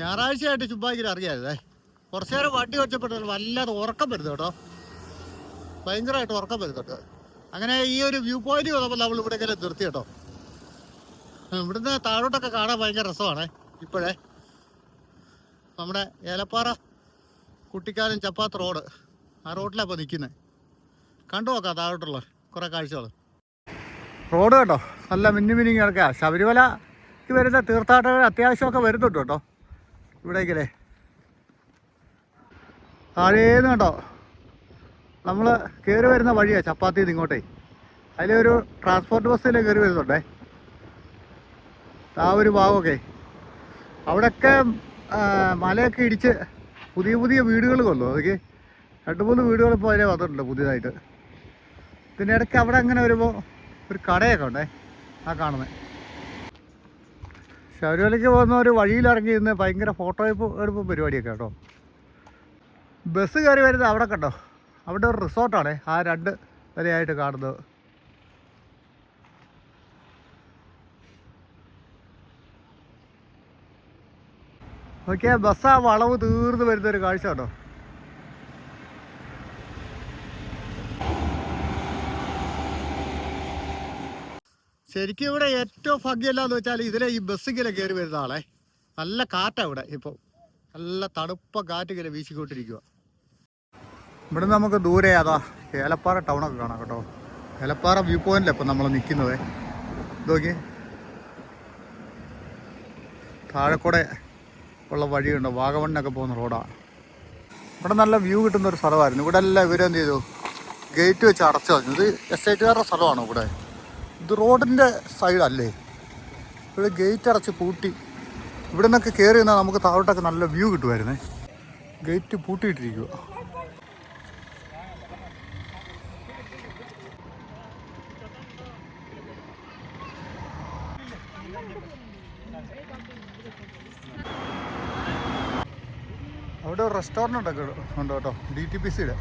ഞായറാഴ്ചയായിട്ട് ചുമ്മാക്കിൽ അറിയാതെ കുറച്ചു നേരം വണ്ടി വെച്ചപ്പെട്ടത് വല്ലാതെ ഉറക്കം വരുന്നു കേട്ടോ. ഭയങ്കരമായിട്ട് ഉറക്കം വരുന്നുണ്ട് അങ്ങനെ ഈ ഒരു വ്യൂ പോയിന്റ് വന്നപ്പോൾ നമ്മൾ ഇവിടെ ഇങ്ങനെ നിർത്തി കേട്ടോ. ഇവിടുന്ന് താഴോട്ടൊക്കെ കാണാൻ ഭയങ്കര രസമാണ് ഇപ്പോഴേ. നമ്മുടെ ഏലപ്പാറ കുട്ടിക്കാലം ചപ്പാത്ത് റോഡ് ആ റോഡിലാണ് ഇപ്പോൾ നിൽക്കുന്നത് കണ്ടു നോക്കാം താഴോട്ടുള്ള കുറേ കാഴ്ചകൾ. റോഡ് കേട്ടോ നല്ല മിന്നി കിടക്കുക ശബരിമലക്ക് വരുന്ന തീർത്ഥാടകർ അത്യാവശ്യമൊക്കെ വരുന്നുണ്ട് കേട്ടോ. ഇവിടേക്കല്ലേ? താഴേന്ന് കണ്ടോ? നമ്മൾ കയറി വരുന്ന വഴിയാണ് ചപ്പാത്തി ഇങ്ങോട്ടേ. അതിലൊരു ട്രാൻസ്പോർട്ട് ബസ്സിൽ കയറി വരുന്നുണ്ടേ. ആ ഒരു ഭാഗമൊക്കെ. അവിടെയൊക്കെ മലയൊക്കെ ഇടിച്ച് പുതിയ പുതിയ വീടുകൾ കൊല്ലോ അതൊക്കെ രണ്ട് മൂന്ന് വീടുകൾ ഇപ്പോൾ അതിലെ വന്നിട്ടുണ്ട് പുതിയതായിട്ട്. പിന്നെ ഇടയ്ക്ക് അവിടെ അങ്ങനെ വരുമ്പോൾ ഒരു കടയൊക്കെ ഉണ്ടേ. ആ കാണുന്നത് ശബരിമലയ്ക്ക് പോകുന്നവർ വഴിയിലിറങ്ങി ഇന്ന് ഭയങ്കര ഫോട്ടോ എടുപ്പ് പരിപാടിയൊക്കെ കേട്ടോ. ബസ് കയറി വരുന്നത് അവിടെ കണ്ടോ? അവിടെ ഒരു റിസോർട്ടാണ് ആ രണ്ട് വരെയായിട്ട് കാണുന്നത്. ഓക്കെ ബസ് ആ വളവ് തീർന്ന് വരുന്നൊരു കാഴ്ച കേട്ടോ ശരിക്കും ഇവിടെ ഏറ്റവും ഭാഗ്യമില്ലാന്ന് വെച്ചാൽ ഇതിലെ ഈ ബസ്സിങ്ങനെ കയറി വരുന്ന ആളെ. നല്ല കാറ്റാ ഇവിടെ ഇപ്പോൾ നല്ല തണുപ്പ കാറ്റ് ഇങ്ങനെ വീശിക്കൊണ്ടിരിക്കുക ഇവിടെ നമുക്ക് ദൂരെ അതാ ഏലപ്പാറ ടൗണൊക്കെ കാണാം കേട്ടോ. ഏലപ്പാറ വ്യൂ പോയിന്റിലാണ് ഇപ്പം നമ്മൾ നിൽക്കുന്നത് നോക്കി താഴെക്കൂടെ ഉള്ള വഴിയുണ്ട്. വാഗമണ്ണൊക്കെ പോകുന്ന റോഡാണ് ഇവിടെ നല്ല വ്യൂ കിട്ടുന്ന ഒരു സ്ഥലമായിരുന്നു. ഇവിടെ എല്ലാം ഇവരെന്ത് ചെയ്തു? ഗേറ്റ് വെച്ച് അടച്ചു ഇത് എസ്റ്റേറ്റുകാരുടെ സ്ഥലമാണോ ഇവിടെ? ഇത് റോഡിന്റെ സൈഡല്ലേ ഇവിടെ ഗേറ്റ് അടച്ച് പൂട്ടി. ഇവിടെ നിന്നൊക്കെ കയറി നിന്നാൽ നമുക്ക് താഴോട്ടൊക്കെ നല്ല വ്യൂ കിട്ടുമായിരുന്നേ. ഗേറ്റ് പൂട്ടിയിട്ടിരിക്കുക അവിടെ ഒരു റെസ്റ്റോറന്റ് ഒക്കെ ഉണ്ട് കേട്ടോ? ഡി ടി പി സിയുടെ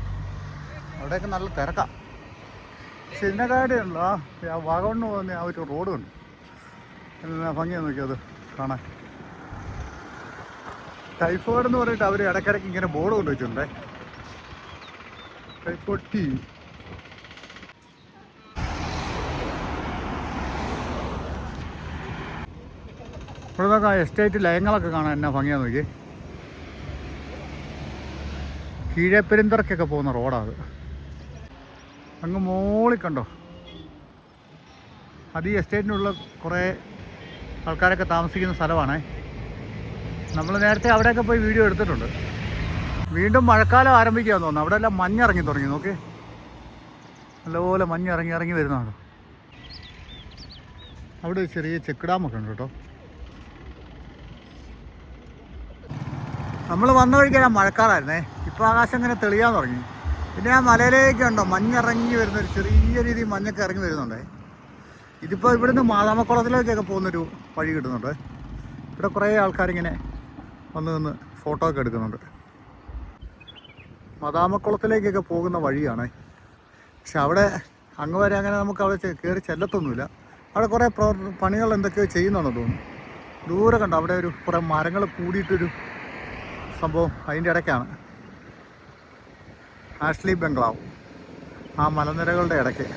അവിടെയൊക്കെ നല്ല തിരക്കാം. ഇതിന്റെ കാര്യമല്ല ആ വാഗമണ്ണ് പോകുന്ന ആ ഒരു റോഡുണ്ട്. എന്നാ ഭംഗിയാണ് നോക്കിയത് കാണാൻ. ടൈഫോയിഡ് എന്ന് പറഞ്ഞിട്ട് അവർ ഇടയ്ക്കിടയ്ക്ക് ഇങ്ങനെ ബോർഡ് കൊണ്ടുവച്ചിട്ടുണ്ടേ ടൈഫോയിഡ് ടി. ഇവിടെ എസ്റ്റേറ്റ് ലയങ്ങളൊക്കെ കാണാൻ എന്നാ ഭംഗിയാ നോക്കി. കീഴപ്പെരുന്തറക്കൊക്കെ പോകുന്ന റോഡാണ് അങ്ങ് മോളി കണ്ടോ? അത് ഈ എസ്റ്റേറ്റിനുള്ള കുറേ ആൾക്കാരൊക്കെ താമസിക്കുന്ന സ്ഥലമാണേ. നമ്മൾ നേരത്തെ അവിടെയൊക്കെ പോയി വീഡിയോ എടുത്തിട്ടുണ്ട്. വീണ്ടും മഴക്കാലം ആരംഭിക്കുകയെന്ന് തോന്നുന്നു. അവിടെ എല്ലാം മഞ്ഞിറങ്ങി തുടങ്ങി നോക്കി. നല്ലപോലെ മഞ്ഞ് ഇറങ്ങി ഇറങ്ങി വരുന്നതാണ്. അവിടെ ചെറിയ ചെക്ക് ഡാമൊക്കെ ഉണ്ട് കേട്ടോ. നമ്മൾ വന്ന വഴിക്കാൻ മഴക്കാലായിരുന്നേ. ഇപ്പോൾ ആകാശം ഇങ്ങനെ തെളിയാൻ തുടങ്ങി. പിന്നെ ആ മലയിലേക്ക് ഉണ്ടോ മഞ്ഞിറങ്ങി വരുന്ന ഒരു ചെറിയ രീതിയിൽ മഞ്ഞൊക്കെ ഇറങ്ങി വരുന്നുണ്ടേ. ഇതിപ്പോൾ ഇവിടുന്ന് മാതാമക്കുളത്തിലേക്കൊക്കെ പോകുന്നൊരു വഴി കിട്ടുന്നുണ്ട്. ഇവിടെ കുറേ ആൾക്കാരിങ്ങനെ വന്ന് നിന്ന് ഫോട്ടോ ഒക്കെ എടുക്കുന്നുണ്ട്. മതാമക്കുളത്തിലേക്കൊക്കെ പോകുന്ന വഴിയാണേ. പക്ഷെ അവിടെ അങ്ങ് വരെ അങ്ങനെ നമുക്ക് അവിടെ കയറി ചെല്ലത്തൊന്നുമില്ല. അവിടെ കുറേ പണികൾ എന്തൊക്കെയോ ചെയ്യുന്നുണ്ടെന്ന് തോന്നുന്നു. ദൂരെ കണ്ടോ? അവിടെ ഒരു കുറേ മരങ്ങൾ കൂടിയിട്ടൊരു സംഭവം അതിന്റെ ഇടയ്ക്കാണ്. ആഷ്ലി ബംഗ്ലാവ്. ആ മലനിരകളുടെ ഇടയ്ക്ക്.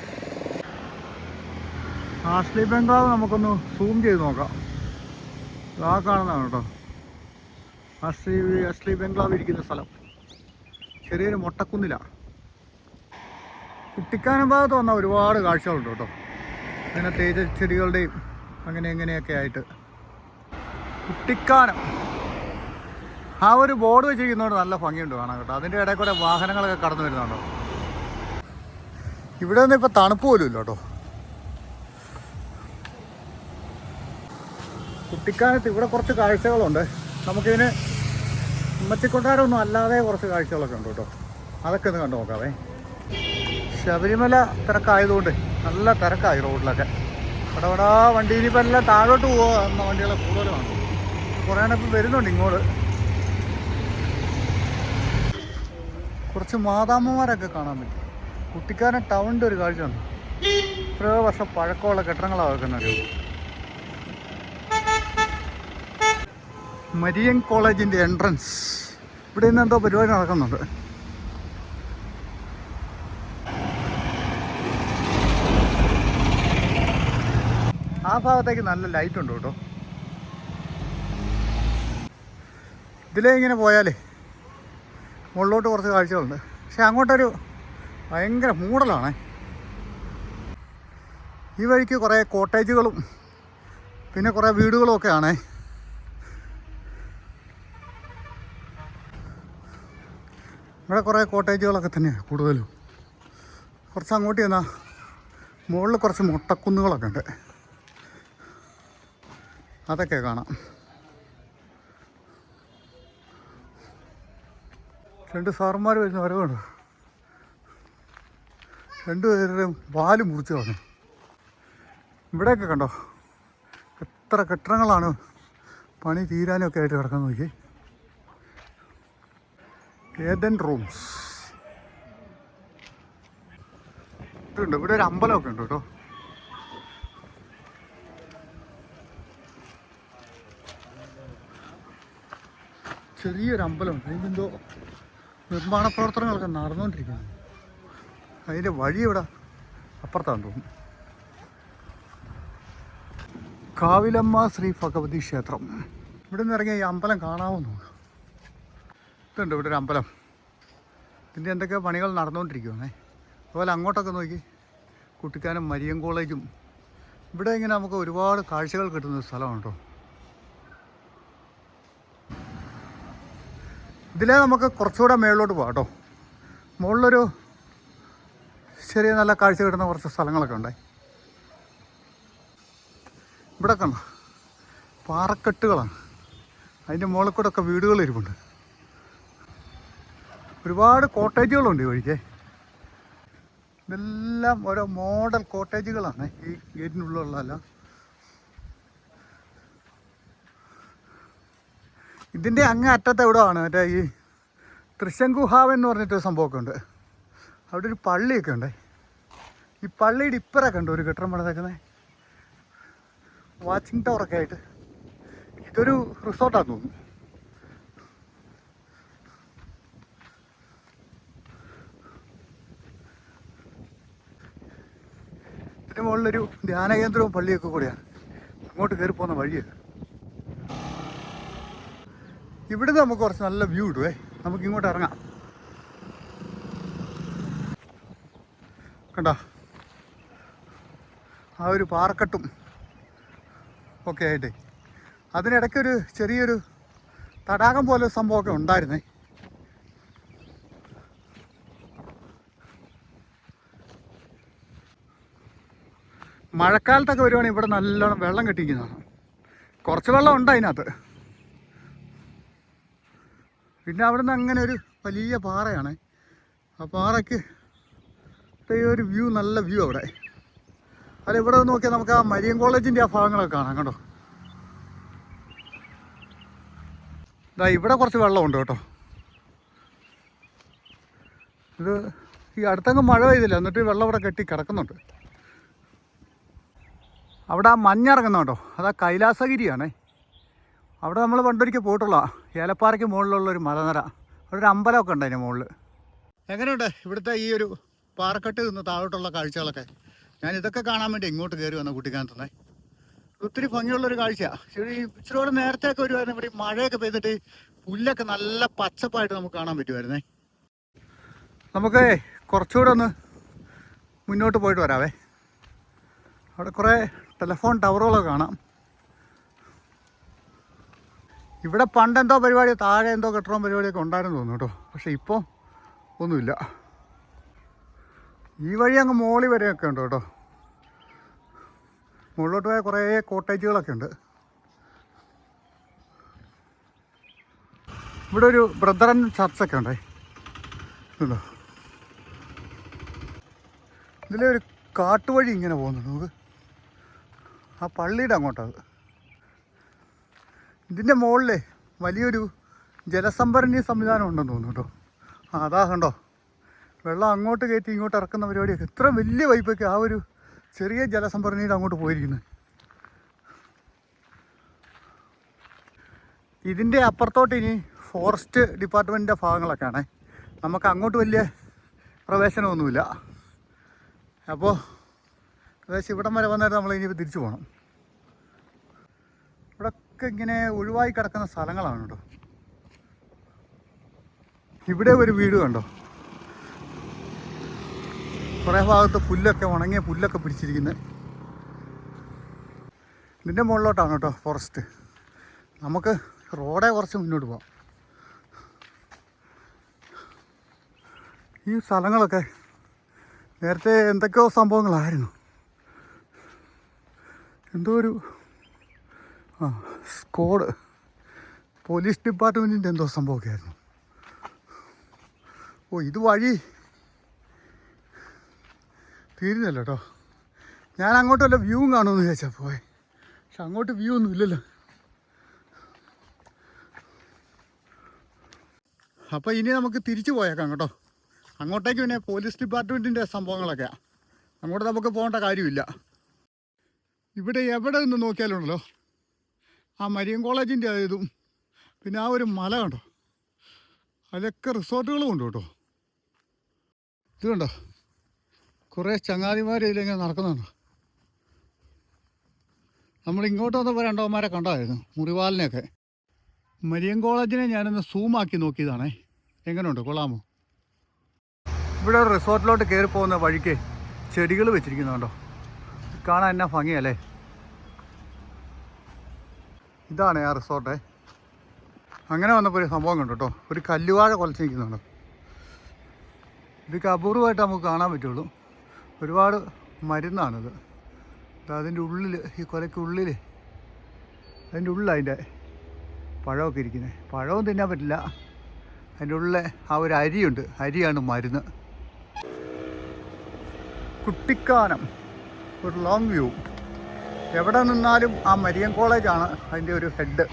ആഷ്ലി ബംഗ്ലാവ് നമുക്കൊന്ന് സൂം ചെയ്ത് നോക്കാം. ആ കാണുന്നതാണ് കേട്ടോ. ആഷ്ലി ആഷ്ലി ബംഗ്ലാവ് ഇരിക്കുന്ന സ്ഥലം. ചെറിയൊരു മൊട്ടക്കുന്നിലാണ് കുട്ടിക്കാനം ഭാഗത്ത് വന്ന ഒരുപാട് കാഴ്ചകളുണ്ട് കേട്ടോ. ഇങ്ങനെ തേജ ചെടികളുടെയും അങ്ങനെ ഇങ്ങനെയൊക്കെ ആയിട്ട്. കുട്ടിക്കാനം. ആ ഒരു ബോർഡ് വെച്ചിരിക്കുന്നതുകൊണ്ട് നല്ല ഭംഗിയുണ്ട് കാണാൻ കേട്ടോ. അതിന്റെ ഇടയിൽ കൂടെ വാഹനങ്ങളൊക്കെ കടന്നു വരുന്നുണ്ടോ? ഇവിടെ നിന്ന് ഇപ്പം തണുപ്പ് പോലും ഇല്ല കേട്ടോ. ഇവിടെ കുറച്ച് കാഴ്ചകളുണ്ട്. നമുക്കിതിന് ഉമ്മച്ചിക്കൊട്ടാരമൊന്നും അല്ലാതെ കുറച്ച് കാഴ്ചകളൊക്കെ ഉണ്ട് കേട്ടോ. അതൊക്കെ ഒന്ന് കണ്ടു നോക്കാവേ. ശബരിമല തിരക്കായതുകൊണ്ട് നല്ല തിരക്കായി റോഡിലൊക്കെ. ഇവിടെ ഇവിടെ വണ്ടി ഇനിയിപ്പോൾ എല്ലാം താഴോട്ട് പോകുക എന്ന വണ്ടികൾ കൂടുതലാണ് കുറേ ഇപ്പം വരുന്നുണ്ട് ഇങ്ങോട്ട്. കുറച്ച് മാതാമ്മമാരൊക്കെ കാണാൻ പറ്റും. കുട്ടിക്കാരൻ ടൗണിന്റെ ഒരു കാഴ്ച ഉണ്ട് എത്രയോ വർഷം പഴക്കമുള്ള കെട്ടിടങ്ങളാണ് വെക്കുന്നത്. മരിയൻ കോളേജിന്റെ എൻട്രൻസ്. ഇവിടെ നിന്ന് എന്തോ പരിപാടി നടക്കുന്നുണ്ട്. ആ ഭാഗത്തേക്ക് നല്ല ലൈറ്റ് ഉണ്ട് കേട്ടോ. ഇതിലേ ഇങ്ങനെ പോയാലേ മുകളിലോട്ട് കുറച്ച് കാഴ്ചകളുണ്ട്. പക്ഷെ അങ്ങോട്ടൊരു ഭയങ്കര മൂടലാണ്. ഈ വഴിക്ക് കുറേ കോട്ടേജുകളും പിന്നെ കുറേ വീടുകളും ആണേ ഇവിടെ കുറേ കോട്ടേജുകളൊക്കെ തന്നെയാണ് കൂടുതലും. കുറച്ച് അങ്ങോട്ട് ചെന്നാൽ മുകളിൽ കുറച്ച് മുട്ടക്കുന്നുകളൊക്കെ ഉണ്ട്. അതൊക്കെ കാണാം. രണ്ട് സാറന്മാർ വരുന്ന വരവുണ്ട് രണ്ടുപേരുടെയും വാൽ മുറിച്ച് കളഞ്ഞു. ഇവിടെയൊക്കെ കണ്ടോ? എത്ര കെട്ടിടങ്ങളാണ് പണി തീരാനൊക്കെ ആയിട്ട് കിടക്കാൻ നോക്കി. Ethan rooms. ഇതുണ്ട്. ഇവിടെ ഒരു അമ്പലമൊക്കെ ഉണ്ട് കേട്ടോ. ചെറിയൊരു അമ്പലമുണ്ട്. അതിനെന്തോ നിർമ്മാണ പ്രവർത്തനങ്ങളൊക്കെ നടന്നുകൊണ്ടിരിക്കുന്നു അതിന്റെ വഴി ഇവിടെ അപ്പുറത്താണ് തോന്നുന്നു. കാവിലമ്മ ശ്രീ ഭഗവതി ക്ഷേത്രം. ഇവിടെ നിന്ന് ഇറങ്ങിയ ഈ അമ്പലം തോന്നുന്നു ഇതുണ്ട് ഇവിടെ ഒരു അമ്പലം. ഇതിന്റെ എന്തൊക്കെ പണികൾ നടന്നുകൊണ്ടിരിക്കുവാണേ അതുപോലെ അങ്ങോട്ടൊക്കെ നോക്കി. കുട്ടിക്കാനം മരിയൻ കോളേജും ഇവിടെ ഇങ്ങനെ നമുക്ക് ഒരുപാട് കാഴ്ചകൾ കിട്ടുന്ന സ്ഥലമാണ് കേട്ടോ. ഇതിലേ നമുക്ക് കുറച്ചുകൂടെ മേളിലോട്ട് പോകാം കേട്ടോ. മുകളിലൊരു ചെറിയ നല്ല കാഴ്ച കിട്ടുന്ന കുറച്ച് സ്ഥലങ്ങളൊക്കെ ഉണ്ടായി ഇവിടെ കണ്ടോ? പാറക്കെട്ടുകളാണ്. അതിന്റെ മുകളിൽ കൂടെ ഒക്കെ വീടുകൾ ഇരിപ്പുണ്ട്. ഒരുപാട് കോട്ടേജുകളുണ്ട് ഈ വഴിക്ക്. ഇതെല്ലാം ഓരോ മോഡൽ കോട്ടേജുകളാണ് ഈ ഗേറ്റിനുള്ളിലുള്ളതല്ല. ഇതിന്റെ അങ്ങ് അറ്റത്ത് എവിടെ ആണ് മറ്റേ ഈ തൃശങ്കുഹാവൻ എന്ന് പറഞ്ഞിട്ടൊരു സംഭവമൊക്കെ ഉണ്ട്. അവിടെ ഒരു പള്ളിയൊക്കെ ഉണ്ട്. ഈ പള്ളിയുടെ ഇപ്പറൊക്കെ ഉണ്ട് ഒരു കെട്ടിടം പണിതേക്കുന്നത് വാച്ചിങ് ടവറൊക്കെ ആയിട്ട്. ഇതൊരു റിസോർട്ടാണ് തോന്നുന്നു. ഇതിന് മുകളിലൊരു ധ്യാന കേന്ദ്രവും പള്ളിയൊക്കെ കൂടിയാണ്. അങ്ങോട്ട് കയറി പോകുന്ന വഴിയാണ് ഇവിടുന്ന് നമുക്ക് കുറച്ച് നല്ല വ്യൂ ഇടുവേ നമുക്ക് ഇങ്ങോട്ട് ഇറങ്ങാം. കണ്ട? ആ ഒരു പാറക്കെട്ടും ഒക്കെ ആയിട്ട്. അതിനിടയ്ക്കൊരു ചെറിയൊരു തടാകം പോലെ സംഭവമൊക്കെ ഉണ്ടായിരുന്നേ. മഴക്കാലത്തൊക്കെ വരുവാണെങ്കിൽ ഇവിടെ നല്ലോണം വെള്ളം കെട്ടിക്കുന്നതാണ് കുറച്ച് വെള്ളം ഉണ്ട് അതിനകത്ത്. പിന്നെ അവിടെ നിന്ന് അങ്ങനെ ഒരു വലിയ പാറയാണ്. ആ പാറയ്ക്ക് ഒരു വ്യൂ നല്ല വ്യൂ അവിടെ. അല്ല ഇവിടെ നോക്കിയാൽ നമുക്ക് ആ മരിയൻ കോളേജിന്റെ ആ ഭാഗങ്ങളൊക്കെ കാണാം കേട്ടോ ഇതാ ഇവിടെ കുറച്ച് വെള്ളമുണ്ട് കേട്ടോ. ഇത് ഈ അടുത്തങ്ങ് മഴ പെയ്തില്ല എന്നിട്ട് വെള്ളം ഇവിടെ കെട്ടി കിടക്കുന്നുണ്ട്. അവിടെ ആ മഞ്ഞിറങ്ങുന്ന കേട്ടോ. അതാ കൈലാസഗിരിയാണേ. അവിടെ നമ്മൾ പണ്ടൊരിക്കൽ പോയിട്ടുള്ള ഏലപ്പാറയ്ക്ക് മുകളിലുള്ള ഒരു മലനിര. അവിടെ ഒരു അമ്പലമൊക്കെ ഉണ്ട് അതിന്റെ മുകളിൽ എങ്ങനെയുണ്ട് ഇവിടുത്തെ ഈ ഒരു പാറക്കെട്ട് നിന്ന് താഴോട്ടുള്ള കാഴ്ചകളൊക്കെ? ഞാൻ ഇതൊക്കെ കാണാൻ വേണ്ടി ഇങ്ങോട്ട് കയറി വന്ന കുട്ടിക്കാനത്തുനിന്നേ ഒത്തിരി ഭംഗിയുള്ളൊരു കാഴ്ച ഇച്ചിരി കൂടെ നേരത്തെയൊക്കെ വരുമായിരുന്നു ഇവിടെ മഴയൊക്കെ പെയ്തിട്ട് പുല്ലൊക്കെ നല്ല പച്ചപ്പായിട്ട് നമുക്ക് കാണാൻ പറ്റുമായിരുന്നേ നമുക്ക് കുറച്ചുകൂടെ ഒന്ന് മുന്നോട്ട് പോയിട്ട് വരാവേ. അവിടെ കുറേ ടെലിഫോൺ ടവറുകളൊക്കെ കാണാം. ഇവിടെ പണ്ടെന്തോ പരിപാടി താഴെ എന്തോ കെട്ടിടം പരിപാടിയൊക്കെ ഉണ്ടായിരുന്നു തോന്നുന്നു കേട്ടോ. പക്ഷെ ഇപ്പോൾ ഒന്നുമില്ല. ഈ വഴി അങ്ങ് മോളി വരെയൊക്കെ ഉണ്ട് കേട്ടോ. മുകളിലോട്ട് പോയ കുറേ കോട്ടേജുകളൊക്കെ ഉണ്ട്. ഇവിടെ ഒരു ബ്രദറൻ ചർച്ചൊക്കെ ഉണ്ടേ. ഉണ്ടോ ഇതിലെ ഒരു കാട്ടുവഴി ഇങ്ങനെ പോകുന്നുണ്ട് നമുക്ക് ആ പള്ളിയുടെ അങ്ങോട്ടത് ഇതിന്റെ മുകളിൽ വലിയൊരു ജലസംഭരണി സംവിധാനം ഉണ്ടെന്ന് തോന്നുന്നു കേട്ടോ. ആ അതാ കണ്ടോ. വെള്ളം അങ്ങോട്ട് കയറ്റി ഇങ്ങോട്ട് ഇറക്കുന്ന പരിപാടിയൊക്കെ. ഇത്ര വലിയ പൈപ്പൊക്കെ ആ ഒരു ചെറിയ ജലസംഭരണിയുടെ അങ്ങോട്ട് പോയിരിക്കുന്നത് ഇതിന്റെ അപ്പുറത്തോട്ട് ഇനി ഫോറസ്റ്റ് ഡിപ്പാർട്ട്മെന്റിന്റെ ഭാഗങ്ങളൊക്കെയാണ്. നമുക്ക് അങ്ങോട്ട് വലിയ പ്രവേശനമൊന്നുമില്ല. അപ്പോൾ ഏകദേശം ഇവിടം വരെ വന്നിട്ട് നമ്മൾ ഇനി തിരിച്ചു പോകണം ഇവിടൊക്കെ ഇങ്ങനെ ഒഴിവായി കിടക്കുന്ന സ്ഥലങ്ങളാണ് കേട്ടോ ഇവിടെ ഒരു വീട് കണ്ടോ? കുറേ ഭാഗത്ത് പുല്ലൊക്കെ ഉണങ്ങിയ പുല്ലൊക്കെ പിടിച്ചിരിക്കുന്നത് ഇതിന്റെ മുകളിലോട്ടാണ് കേട്ടോ ഫോറസ്റ്റ് നമുക്ക് റോഡേ കുറച്ച് മുന്നോട്ട് പോവാം. ഈ സ്ഥലങ്ങളൊക്കെ നേരത്തെ എന്തൊക്കെയോ സംഭവങ്ങളായിരുന്നു. എന്തോ ഒരു സ്കോഡ്. പോലീസ് ഡിപ്പാർട്ട്മെന്റിന്റെ എന്തോ സംഭവമൊക്കെ ആയിരുന്നു ഓ ഇത് വഴി. തീരുന്നല്ലോ കേട്ടോ ഞാൻ അങ്ങോട്ട് വല്ല വ്യൂവും കാണുമെന്ന് വിചാരിച്ചാൽ പോയെ. പക്ഷെ അങ്ങോട്ട് വ്യൂ ഒന്നും ഇല്ലല്ലോ. അപ്പോൾ ഇനി നമുക്ക് തിരിച്ചു പോയേക്കാം കേട്ടോ. അങ്ങോട്ടേക്ക് പിന്നെ പോലീസ് ഡിപ്പാർട്ട്മെന്റിന്റെ സംഭവങ്ങളൊക്കെയാണ് അങ്ങോട്ട് നമുക്ക് പോകേണ്ട കാര്യമില്ല. ഇവിടെ എവിടെ നിന്ന് നോക്കിയാലുണ്ടല്ലോ? ആ മരിയൻ കോളേജിന്റെ ഇതും. പിന്നെ ആ ഒരു മല കണ്ടോ? അതിലൊക്കെ റിസോർട്ടുകളും ഉണ്ട് കേട്ടോ. ഇത് കണ്ടോ? കുറേ ചങ്ങാതിമാർ ഇതിലിങ്ങനെ നടക്കുന്നുണ്ടോ. നമ്മൾ ഇങ്ങോട്ട് വന്നപ്പോൾ രണ്ടോമാരെ കണ്ടായിരുന്നു മുറിവാലിനെയൊക്കെ. മരിയൻ കോളേജിനെ ഞാനൊന്ന് സൂമാക്കി നോക്കിയതാണേ. എങ്ങനെയുണ്ട് കൊള്ളാമോ? ഇവിടെ റിസോർട്ടിലോട്ട് കയറി പോകുന്ന വഴിക്ക് ചെടികൾ വെച്ചിരിക്കുന്നുണ്ടോ കാണാൻ എന്നാ ഭംഗിയല്ലേ? ഇതാണ് ആ റിസോർട്ടേ. അങ്ങനെ വന്നപ്പോൾ ഒരു സംഭവം കണ്ടു കേട്ടോ. ഒരു കല്ലുവാഴ കുലച്ച് നിൽക്കുന്നുണ്ട് ഇതൊക്കെ അപൂർവമായിട്ട് നമുക്ക് കാണാൻ പറ്റുള്ളൂ. ഒരുപാട് മരുന്നാണിത്. അതിന്റെ ഉള്ളിൽ ഈ കൊലയ്ക്ക് ഉള്ളിൽ അതിന്റെ ഉള്ളിൽ അതിന്റെ പഴമൊക്കെ ഇരിക്കുന്നത് പഴവും തിന്നാൻ പറ്റില്ല. അതിന്റെ ഉള്ളിലെ ആ ഒരു അരിയുണ്ട്. അരിയാണ് മരുന്ന്. കുട്ടിക്കാനം. ഒരു ലോങ് വ്യൂ എവിടെ നിന്നാലും ആ മരിയൻ കോളേജാണ് അതിന്റെ ഒരു ഹെഡ്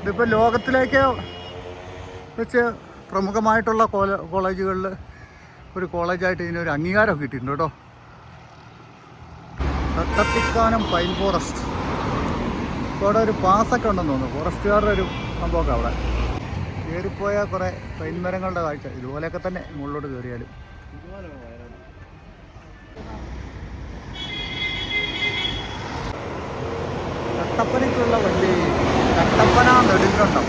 ഇതിപ്പോൾ ലോകത്തിലേക്ക് വെച്ച് പ്രമുഖമായിട്ടുള്ള കോള കോളേജുകളിൽ ഒരു കോളേജായിട്ട് ഇതിനൊരു അംഗീകാരം കിട്ടിയിട്ടുണ്ട് കേട്ടോ. തത്തപ്പിക്കാനം പൈൻ ഫോറസ്റ്റ് അവിടെ ഒരു പാസൊക്കെ ഉണ്ടെന്ന് തോന്നുന്നു. ഫോറസ്റ്റുകാരുടെ ഒരു സംഭവമൊക്കെ അവിടെ. കയറിപ്പോയ കുറേ പൈൻ മരങ്ങളുടെ കാഴ്ച. ഇതുപോലെയൊക്കെ തന്നെ മുകളിലോട്ട് കയറിയാലും കട്ടപ്പനയ്ക്കുള്ള വണ്ടി. കട്ടപ്പന നെടുങ്കണ്ടം.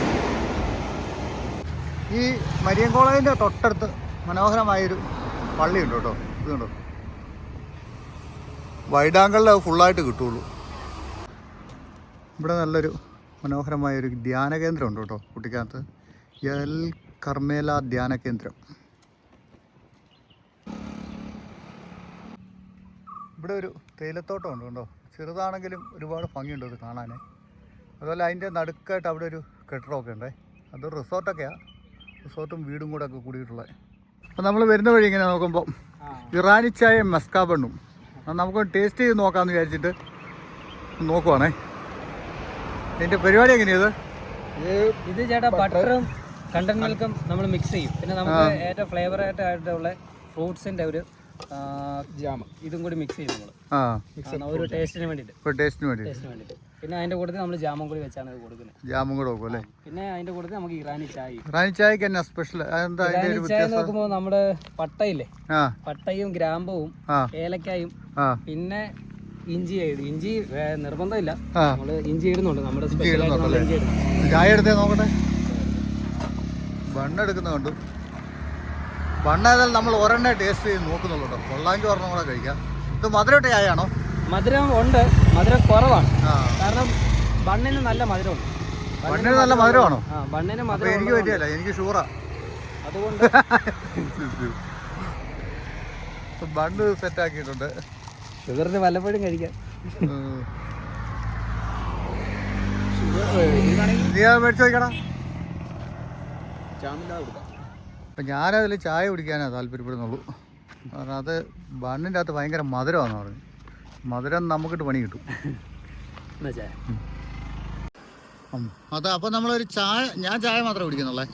ഈ മരിയൻ കോളേജിന്റെ തൊട്ടടുത്ത് മനോഹരമായൊരു പള്ളിയുണ്ട് കേട്ടോ. ഇതുണ്ടോ വൈഡാങ്കളിൽ അത് ഫുള്ളായിട്ട് കിട്ടുള്ളൂ. ഇവിടെ നല്ലൊരു മനോഹരമായൊരു ധ്യാന കേന്ദ്രം ഉണ്ട് കേട്ടോ കുട്ടിക്കകത്ത്. എൽ കർമേല ധ്യാന കേന്ദ്രം. ഇവിടെ ഒരു തേയിലത്തോട്ടം ഉണ്ട് കേട്ടോ. ചെറുതാണെങ്കിലും ഒരുപാട് ഭംഗിയുണ്ട് അത് കാണാൻ. അതുപോലെ അതിന്റെ നടുക്കായിട്ട് അവിടെ ഒരു കെട്ടിടമൊക്കെ ഉണ്ടേ. അത് റിസോർട്ടൊക്കെയാണ് റിസോർട്ടും വീടും കൂടെ ഒക്കെ കൂടിയിട്ടുള്ളത്. അപ്പം നമ്മൾ വരുന്ന വഴി ഇങ്ങനെ നോക്കുമ്പോൾ ഇറാനി ചായയും മെസ്കാബണ്ണും അത് നമുക്ക് ടേസ്റ്റ് ചെയ്ത് നോക്കാമെന്ന് വിചാരിച്ചിട്ട് നോക്കുവാണേ. ഇതിന്റെ പരിപാടി എങ്ങനെയത് ഇത്? ചേട്ടാ ബട്ടറും കണ്ടൻ മിൽക്കും നമ്മൾ മിക്സ് ചെയ്യും. പിന്നെ നമുക്ക് ഏറ്റവും ഫ്ലേവർ ആയിട്ടുള്ള ഫ്രൂട്ട്സിന്റെ ഒരു ജാം ഇതും കൂടി മിക്സ് ചെയ്യും നമ്മൾ ആ. ഒരു ടേസ്റ്റിന് വേണ്ടിയിട്ട് ഒരു ടേസ്റ്റിന് വേണ്ടി ടേസ്റ്റിന് വേണ്ടിയിട്ട് പിന്നെ അതിന്റെ കൂട്ടത്തിൽ നമ്മൾ ജാമും കൂടി വെച്ചാണ് ഇത് കൊടുക്കുന്നത്. ജാമും കൂടെ വെക്കും അല്ലേ? പിന്നെ അതിന്റെ കൂട്ടത്തിൽ നമുക്ക് ഇറാനി ചായ ഇറാനി ചായക്ക് എന്നാ സ്പെഷ്യൽ അതെന്താ അതിന്റെ ഒരു ചായ നോക്കുമ്പോൾ നമ്മുടെ പട്ടയില്ലേ? ആ. പട്ടയും ഗ്രാമ്പവും ഏലക്കായും പിന്നെ ഇഞ്ചി. ഇഞ്ചി നിർബന്ധമില്ല. നമ്മൾ ഇഞ്ചി ഇടുന്നുണ്ട്. നമ്മുടെ സ്പെഷ്യൽ ചായ എടുത്തേ നോക്കട്ടെ? ബണ്ണ് എടുക്കുന്ന കണ്ടു. ബണ്ണ് നമ്മൾ ഒരെണ്ണ ടേസ്റ്റ് ചെയ്ത് നോക്കുന്നുള്ളൂ കൊള്ളാഞ്ചി ഒരെണ്ണം കൂടെ കഴിക്കാം. ഇത് മധുരമായിട്ട് ചായയാണോ? മധുരം ഉണ്ട്. മധുരം കുറവാണ്. കാരണം ബണ്ണിന് നല്ല മധുരമുണ്ട്. ബണ്ണിന് നല്ല മധുരമാണോ? ബണ്ണിന് മധുരം എനിക്ക് പറ്റിയല്ല എനിക്ക് ഷുഗറാ അതുകൊണ്ട് ബണ്ണ് സെറ്റ് ആക്കിയിട്ടുണ്ട്. ഷുഗറിന് വല്ലപ്പോഴും കഴിക്കാം. നീ മേടിച്ച് നോക്കടാ അപ്പം ഞാനതിൽ ചായ കുടിക്കാനാണ് താല്പര്യപ്പെടുന്നുള്ളൂ. കാരണം അത് ബണ്ണിന്റെ അകത്ത് ഭയങ്കര മധുരമാണെന്ന് പറഞ്ഞു. മധുരം നമുക്കിട്ട് പണി കിട്ടും. അതെ അപ്പം നമ്മളൊരു ചായ ഞാൻ ചായ മാത്രമേ കുടിക്കുന്നുള്ളേ.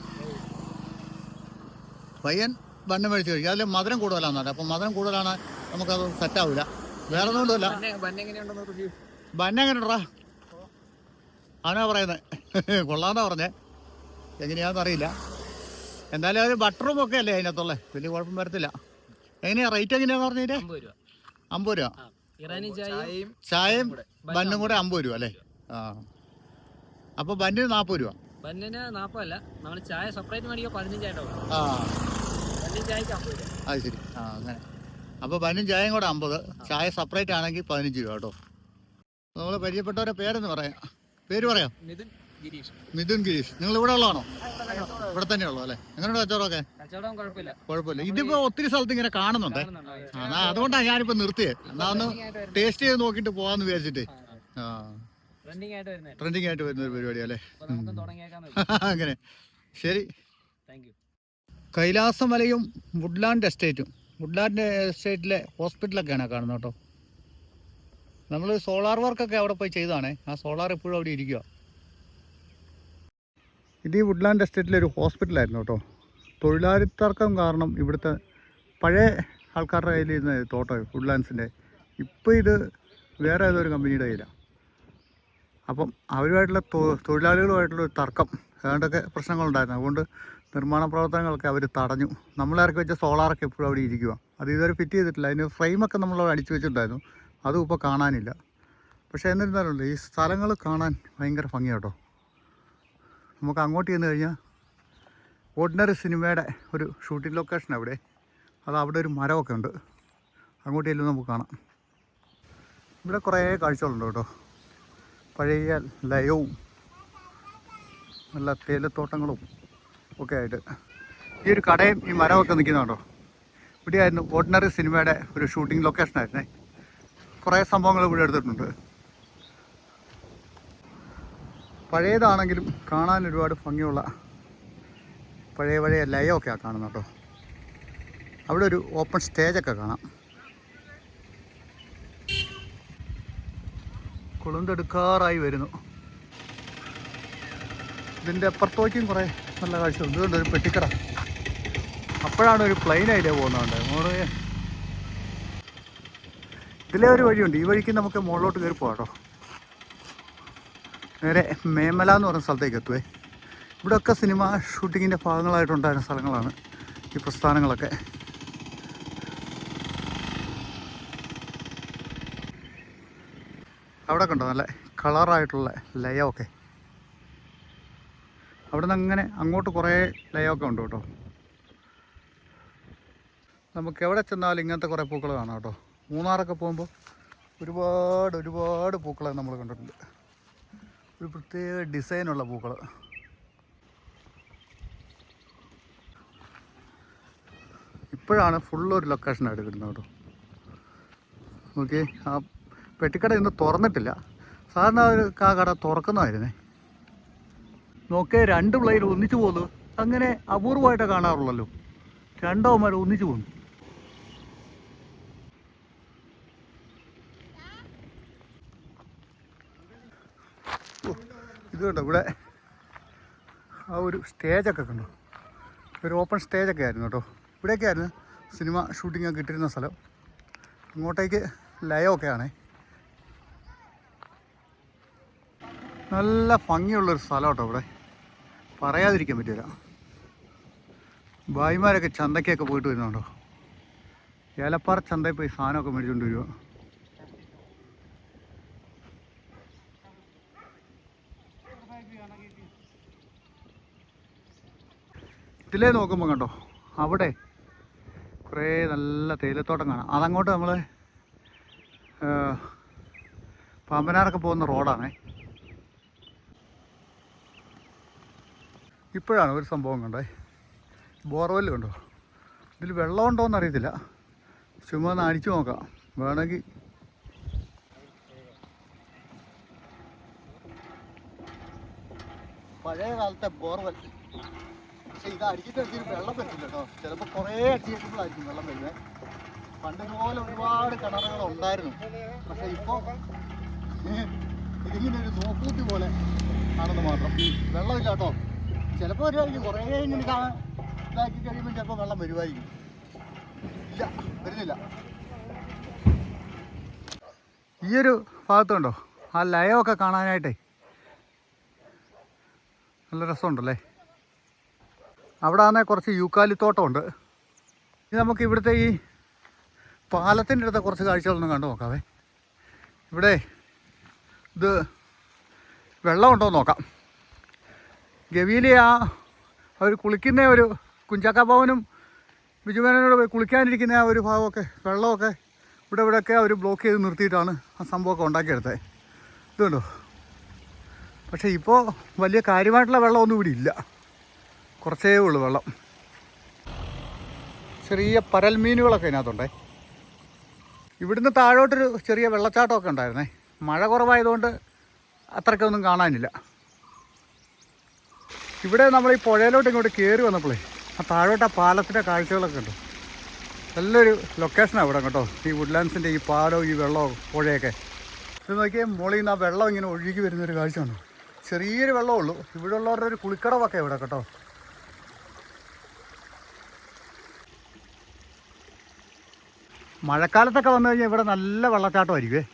പയ്യൻ ബണ്ണ് മേടിച്ച് കഴിക്കും. അതിൽ മധുരം കൂടുതലാണെന്ന് പറഞ്ഞു. അപ്പം മധുരം കൂടുതലാണ് നമുക്കത് സെറ്റാവില്ല വേറെ ഒന്നുമില്ല ബണ്ണ എങ്ങനെ ഉണ്ടാ അവനാ പറയുന്നത് കൊള്ളാന്നാ പറഞ്ഞേ. എങ്ങനെയാണെന്ന് അറിയില്ല. എന്തായാലും അതിന് ബട്ടറും ഒക്കെ അല്ലേ അതിനകത്തുള്ള? വലിയ കുഴപ്പം വരത്തില്ല. എങ്ങനെയാ റേറ്റ് എങ്ങനെയാന്ന് പറഞ്ഞിട്ട് അമ്പത് രൂപ. ചായയും ചായയും ബന്നും കൂടെ അമ്പത് രൂപ അല്ലേ? ആ. അപ്പൊ ബന്നിന് നാപ്പത് രൂപ. ബന്നിന് നാൽപ്പതല്ല നമ്മൾ ചായ സെപ്പറേറ്റ് മേടിക്കുക പതിനഞ്ചായിട്ടോ ആ. അത് ശരി. ആ അങ്ങനെ. അപ്പോൾ ബന്നും ചായയും കൂടെ അമ്പത്. ചായ സെപ്പറേറ്റ് ആണെങ്കിൽ പതിനഞ്ച് രൂപ കേട്ടോ. നമ്മൾ പരിചയപ്പെട്ടവരെ പേരെന്ന് പറയാം. പേര് പറയാം. നിതിൻ മിഥുൻ ഗിരീഷ്. നിങ്ങൾ ഇവിടെ ഉള്ളതാണോ? ഇവിടെ തന്നെ ഉള്ളു അല്ലേ? എങ്ങനെയുണ്ട് കച്ചവടമൊക്കെ? കച്ചവടം കുഴപ്പമില്ല. ഇതിപ്പോ ഒത്തിരി സ്ഥലത്ത് ഇങ്ങനെ കാണുന്നുണ്ട്. അതാ അതുകൊണ്ടാണ് ഞാനിപ്പോ നിർത്തിയത് എന്നാ ഒന്ന് ടേസ്റ്റ് ചെയ്ത് നോക്കിട്ട് പോവാന്ന് വിചാരിച്ചിട്ട്. ആ. ട്രെൻഡിങ് ആയിട്ട് വരുന്ന ഒരു പരിപാടി അല്ലേ? അങ്ങനെ. ശരി. കൈലാസമലയും വുഡ്ലാൻഡ് എസ്റ്റേറ്റും. വുഡ്ലാൻഡ് എസ്റ്റേറ്റിലെ ഹോസ്പിറ്റലൊക്കെയാണ് കാണുന്നത് കേട്ടോ. നമ്മൾ സോളാർ വർക്കൊക്കെ അവിടെ പോയി ചെയ്തതാണേ. ആ സോളാർ എപ്പോഴും അവിടെ ഇരിക്കുക ഇത് ഈ വുഡ്ലാൻഡ് എസ്റ്റേറ്റിലെ ഒരു ഹോസ്പിറ്റലായിരുന്നു കേട്ടോ. തൊഴിലാളി തർക്കം കാരണം ഇവിടുത്തെ പഴയ ആൾക്കാരുടെ കയ്യിലിരുന്ന തോട്ടം വുഡ്ലാൻഡ്സിന്റെ ഇപ്പോൾ ഇത് വേറെ ഏതൊരു കമ്പനിയുടെ കയ്യിലാണ് അപ്പം അവരുമായിട്ടുള്ള തൊഴിലാളികളുമായിട്ടുള്ള ഒരു തർക്കം ഏതാണ്ടൊക്കെ പ്രശ്നങ്ങളുണ്ടായിരുന്നു. അതുകൊണ്ട് നിർമ്മാണ പ്രവർത്തനങ്ങളൊക്കെ അവർ തടഞ്ഞു. നമ്മളിറക്കി വെച്ച സോളാറൊക്കെ എപ്പോഴും അവിടെ ഇരിക്കുക അത് ഇതുവരെ ഫിറ്റ് ചെയ്തിട്ടില്ല. അതിന് ഫ്രെയിമൊക്കെ നമ്മൾ അവിടെ അടിച്ചു വെച്ചിട്ടുണ്ടായിരുന്നു. അതും ഇപ്പോൾ കാണാനില്ല. പക്ഷേ എന്നിരുന്നാലും ഈ സ്ഥലങ്ങൾ കാണാൻ ഭയങ്കര ഭംഗിയാട്ടോ നമുക്ക് അങ്ങോട്ട് ചെന്ന് കഴിഞ്ഞാൽ ഓർഡിനറി സിനിമയുടെ ഒരു ഷൂട്ടിംഗ് ലൊക്കേഷൻ അവിടെ. അത് അവിടെ ഒരു മരമൊക്കെ ഉണ്ട്. അങ്ങോട്ട് ചെല്ലുമ്പോൾ നമുക്ക് കാണാം. ഇവിടെ കുറേ കാഴ്ചകളുണ്ട് കേട്ടോ. പഴയ ലയവും നല്ല തേയിലത്തോട്ടങ്ങളും ഒക്കെ ആയിട്ട്. ഈ ഒരു കടയും ഈ മരമൊക്കെ നിൽക്കുന്നുണ്ടോ ഇവിടെയായിരുന്നു ഓർഡിനറി സിനിമയുടെ ഒരു ഷൂട്ടിംഗ് ലൊക്കേഷൻ ലൊക്കേഷനായിരുന്നേ കുറേ സംഭവങ്ങൾ ഇവിടെ എടുത്തിട്ടുണ്ട്. പഴയതാണെങ്കിലും കാണാൻ ഒരുപാട് ഭംഗിയുള്ള പഴയ പഴയ ലയമൊക്കെയാണ് കാണുന്നത് കേട്ടോ. അവിടെ ഒരു ഓപ്പൺ സ്റ്റേജൊക്കെ കാണാം. കുളുന്തെടുക്കാറായി വരുന്നു. ഇതിന്റെ അപ്പുറത്തോക്കും കുറേ നല്ല കാഴ്ച എന്തുകൊണ്ട് ഒരു പെട്ടിക്കട. അപ്പോഴാണ് ഒരു പ്ലെയിൻ ഐഡിയ പോകുന്നുണ്ട് മോളേ ഇതിലെ ഒരു വഴിയുണ്ട്. ഈ വഴിക്ക് നമുക്ക് മുകളിലോട്ട് കയറി പോകാം കേട്ടോ. നേരെ മേമല എന്ന് പറഞ്ഞ സ്ഥലത്തേക്ക് എത്തുവേ. ഇവിടെയൊക്കെ സിനിമ ഷൂട്ടിങ്ങിന്റെ ഭാഗങ്ങളായിട്ടുണ്ടായിരുന്ന സ്ഥലങ്ങളാണ് ഈ പ്രസ്ഥാനങ്ങളൊക്കെ. അവിടെ കണ്ടോ നല്ല കളറായിട്ടുള്ള ലയമൊക്കെ. അവിടെ നിന്ന് അങ്ങനെ അങ്ങോട്ട് കുറേ ലയമൊക്കെ ഉണ്ട് കേട്ടോ. നമുക്ക് എവിടെ ചെന്നാലും ഇങ്ങനത്തെ കുറേ പൂക്കൾ കാണാം കേട്ടോ. മൂന്നാറൊക്കെ പോകുമ്പോൾ ഒരുപാട് ഒരുപാട് പൂക്കളെ നമ്മൾ കണ്ടിട്ടുണ്ട്. ഒരു പ്രത്യേക ഡിസൈനുള്ള പൂക്കൾ ഇപ്പോഴാണ് ഫുള്ള് ഒരു ലൊക്കേഷൻ എടുക്കുന്നത് കേട്ടോ. നോക്കി ആ പെട്ടിക്കട ഇന്ന് തുറന്നിട്ടില്ല. സാധാരണ ഒരു ആ കട തുറക്കുന്നതായിരുന്നേ. നോക്കേ രണ്ട് പിള്ളേർ ഒന്നിച്ചു പോകുന്നു അങ്ങനെ അപൂർവമായിട്ട് കാണാറുള്ളല്ലോ. രണ്ടവന്മാർ ഒന്നിച്ചു പോകുന്നു ഇത് കണ്ടോ ഇവിടെ ആ ഒരു സ്റ്റേജൊക്കെ കണ്ടോ? ഒരു ഓപ്പൺ സ്റ്റേജൊക്കെ ആയിരുന്നു കേട്ടോ. ഇവിടെയൊക്കെ ആയിരുന്നു സിനിമ ഷൂട്ടിംഗ് ഒക്കെ ഇട്ടിരുന്ന സ്ഥലം. ഇങ്ങോട്ടേക്ക് ലയമൊക്കെ ആണേ. നല്ല ഭംഗിയുള്ളൊരു സ്ഥലം കേട്ടോ ഇവിടെ. പറയാതിരിക്കാൻ പറ്റില്ല ഭായിമാരൊക്കെ ചന്തയ്ക്കൊക്കെ പോയിട്ട് വരുന്നുണ്ടോ? ഏലപ്പാറ ചന്തയിൽ പോയി സാധനമൊക്കെ മേടിച്ചുകൊണ്ട് വരുമോ ഇതിലേ നോക്കുമ്പോൾ കണ്ടോ? അവിടെ കുറേ നല്ല തേയിലത്തോട്ടം കാണാം. അതങ്ങോട്ട് നമ്മൾ പാമ്പനാറൊക്കെ പോകുന്ന റോഡാണേ. ഇപ്പോഴാണ് ഒരു സംഭവം കണ്ടേ. ബോർവെൽ കണ്ടോ? ഇതിൽ വെള്ളമുണ്ടോ എന്ന് അറിയത്തില്ല ചുമ്മാ ഒന്ന് അടിച്ചു നോക്കാം. വേണമെങ്കിൽ പഴയ കാലത്തെ ബോർവെൽ പക്ഷെ ഇത് അടിച്ചിട്ട് വെള്ളം പറ്റില്ല കേട്ടോ. ചിലപ്പോൾ കുറേ അടിച്ചിട്ടുള്ളായിരിക്കും വെള്ളം വരുന്നത്. പണ്ടതുപോലെ പോലെ ഒരുപാട് കിണറുകൾ ഉണ്ടായിരുന്നു. പക്ഷെ ഇപ്പോൾ ഇതിങ്ങനെ ഒരു നോക്കൂത്തി പോലെ ആണെന്ന് മാത്രം. വെള്ളമില്ല കേട്ടോ. ചിലപ്പോൾ വരുമായിരിക്കും കുറേ ഇങ്ങനെ കാണാൻ ഇതാക്കി കഴിയുമ്പോൾ ചിലപ്പോൾ വെള്ളം വരുമായിരിക്കും ഇല്ല വരുന്നില്ല. ഈ ഒരു ഭാഗത്തുണ്ടോ? ആ ലയമൊക്കെ കാണാനായിട്ടേ. നല്ല രസമുണ്ടല്ലേ? അവിടെ ആണെങ്കിൽ കുറച്ച് യൂക്കാലിത്തോട്ടമുണ്ട്. ഇനി നമുക്ക് ഇവിടുത്തെ ഈ പാലത്തിന്റെ അടുത്ത കുറച്ച് കാഴ്ചകളൊന്നും കണ്ടു നോക്കാവേ. ഇവിടെ ഇത് വെള്ളമുണ്ടോ എന്ന് നോക്കാം. ഗവിയിലെ ആ അവർ കുളിക്കുന്ന ഒരു കുഞ്ചാക്ക ഭവനും ബിജുമേനോട് പോയി കുളിക്കാനിരിക്കുന്ന ആ ഒരു ഭാഗമൊക്കെ വെള്ളമൊക്കെ ഇവിടെ ഇവിടെയൊക്കെ അവർ ബ്ലോക്ക് ചെയ്ത് നിർത്തിയിട്ടാണ് ആ സംഭവമൊക്കെ ഉണ്ടാക്കിയെടുത്തത്. ഇതുണ്ടോ? പക്ഷേ ഇപ്പോൾ വലിയ കാര്യമായിട്ടുള്ള വെള്ളമൊന്നും ഇവിടെ ഇല്ല. കുറച്ചേ ഉള്ളൂ വെള്ളം. ചെറിയ പരൽ മീനുകളൊക്കെ ഇതിനകത്തുണ്ടേ. ഇവിടുന്ന് താഴോട്ടൊരു ചെറിയ വെള്ളച്ചാട്ടമൊക്കെ ഉണ്ടായിരുന്നേ. മഴ കുറവായതുകൊണ്ട് അത്രയ്ക്കൊന്നും കാണാനില്ല. ഇവിടെ നമ്മൾ ഈ പുഴയിലോട്ട് ഇങ്ങോട്ട് കയറി വന്നപ്പോഴേ ആ താഴോട്ട് ആ പാലത്തിന്റെ കാഴ്ചകളൊക്കെ ഉണ്ട് നല്ലൊരു ലൊക്കേഷനാണ് ഇവിടെ കേട്ടോ. ഈ വുഡ്ലാൻഡ്സിന്റെ ഈ പാലവും ഈ വെള്ളവും പുഴയൊക്കെ. ഇത് നോക്കിയാൽ മുകളിൽ നിന്ന് ആ വെള്ളം ഇങ്ങനെ ഒഴുകി വരുന്നൊരു കാഴ്ച ചെറിയൊരു വെള്ളമേ ഉള്ളൂ. ഇവിടെ ഉള്ളവരുടെ ഒരു കുളിക്കടവൊക്കെ ഇവിടെ കേട്ടോ. മഴക്കാലത്തൊക്കെ വന്നു കഴിഞ്ഞാൽ ഇവിടെ നല്ല വെള്ളച്ചാട്ടമായിരിക്കുമേ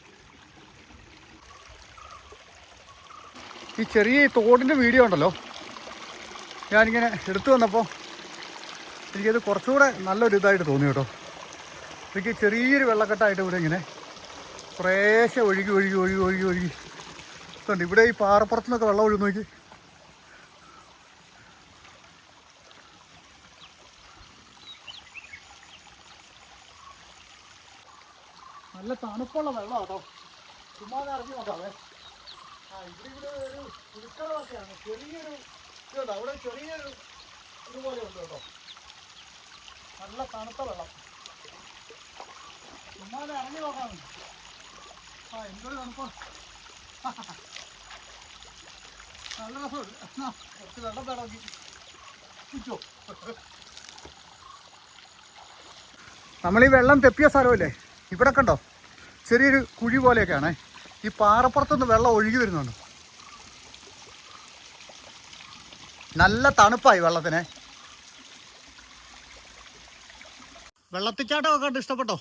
ഈ ചെറിയ തോടിന്റെ വീഡിയോ ഉണ്ടല്ലോ. ഞാനിങ്ങനെ എടുത്തു വന്നപ്പോൾ എനിക്കത് കുറച്ചുകൂടെ നല്ലൊരു ഇതായിട്ട് തോന്നി കേട്ടോ. എനിക്ക് ചെറിയൊരു വെള്ളക്കെട്ടായിട്ട് ഇവിടെ ഇങ്ങനെ കുറേശ്ശെ ഒഴുകി ഒഴുകി ഒഴുകി ഒഴുകി ഒഴുകി. ഇവിടെ ഈ പാറപ്പുറത്തുനിന്നൊക്കെ വെള്ളം ഒഴുകി നോക്കി നല്ല തണുപ്പുള്ള വെള്ളം കേട്ടോ. ചുമ്മാതെ ഇറങ്ങി നോക്കാവേ ആ ഇവിടെ ഇവിടെ ഒരു കുരുക്കളൊക്കെയാണ് ചെറിയൊരു ഇതുണ്ട്. അവിടെ ചെറിയൊരു ഇതുപോലെ ഉണ്ട് കേട്ടോ. നല്ല തണുത്ത വെള്ളം. ചുമ്മാതെ ഇറങ്ങി നോക്കാം ആ എന്തൊരു തണുപ്പ. നല്ല രസമുണ്ട്. കുറച്ച് വെള്ളം തടങ്ങി കുച്ചോ നമ്മൾ ഈ വെള്ളം തെപ്പിയ സ്ഥലമല്ലേ? ഇവിടെ കണ്ടോ ചെറിയൊരു കുഴി പോലെയൊക്കെയാണേ. ഈ പാറപ്പുറത്തുനിന്ന് വെള്ളം ഒഴുകി വരുന്നുണ്ട്. നല്ല തണുപ്പായി വെള്ളത്തിന്. വെള്ളത്തിച്ചാട്ടമൊക്കെ കണ്ട് ഇഷ്ടപ്പെട്ടോ?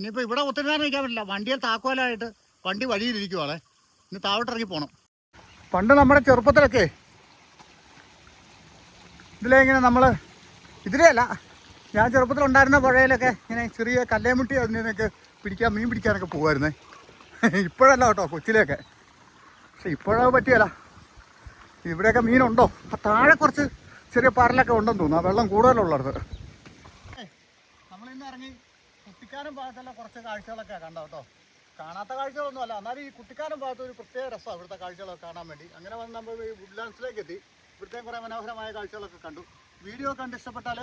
ഇനിയിപ്പോൾ ഇവിടെ ഒത്തിരി നേരം നിൽക്കാൻ പറ്റില്ല. വണ്ടിയിൽ താക്കോലായിട്ട് വണ്ടി വഴിയിലിരിക്കുവാളെ ഇനി താഴോട്ട് ഇറങ്ങി പോകണം പണ്ട് നമ്മുടെ ചെറുപ്പത്തിലൊക്കെ ഇതിലെ ഇങ്ങനെ നമ്മൾ അല്ല ഞാൻ ചെറുപ്പത്തിലുണ്ടായിരുന്ന പുഴയിലൊക്കെ ഇങ്ങനെ ചെറിയ കല്ലേമുട്ടി അതിനൊക്കെ പിടിക്കാൻ മീൻ പിടിക്കാനൊക്കെ പോകുമായിരുന്നേ ഇപ്പോഴല്ല കേട്ടോ കൊച്ചിലെയൊക്കെ. പക്ഷെ ഇപ്പോഴത് പറ്റിയല്ല. ഇവിടെയൊക്കെ മീനുണ്ടോ? ആ താഴെ കുറച്ച് ചെറിയ പാറലൊക്കെ ഉണ്ടെന്ന് തോന്നുന്നു. ആ വെള്ളം കൂടുതലുള്ളത് നമ്മളിന്ന് ഇറങ്ങി കുട്ടിക്കാനം ഭാഗത്തുള്ള കുറച്ച് കാഴ്ചകളൊക്കെ കണ്ടോ കേട്ടോ. കാണാത്ത കാഴ്ചകളൊന്നും അല്ല എന്നാലും ഈ കുട്ടിക്കാനം ഭാഗത്ത് ഒരു പ്രത്യേക രസമാണ് ഇവിടുത്തെ കാഴ്ചകളൊക്കെ കാണാൻ വേണ്ടി. അങ്ങനെ വന്ന് നമ്മൾ ഈ വുഡ്ലാൻഡ്സിലേക്ക് എത്തി. ഇവിടുത്തെ കുറേ മനോഹരമായ കാഴ്ചകളൊക്കെ കണ്ടു. വീഡിയോ കണ്ട് ഇഷ്ടപ്പെട്ടാൽ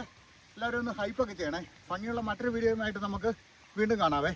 എല്ലാവരും ഒന്ന് ഹൈപ്പൊക്കെ ചെയ്യണേ. ഭംഗിയുള്ള മറ്റൊരു വീഡിയോയുമായിട്ട് നമുക്ക് വീണ്ടും കാണാവേ.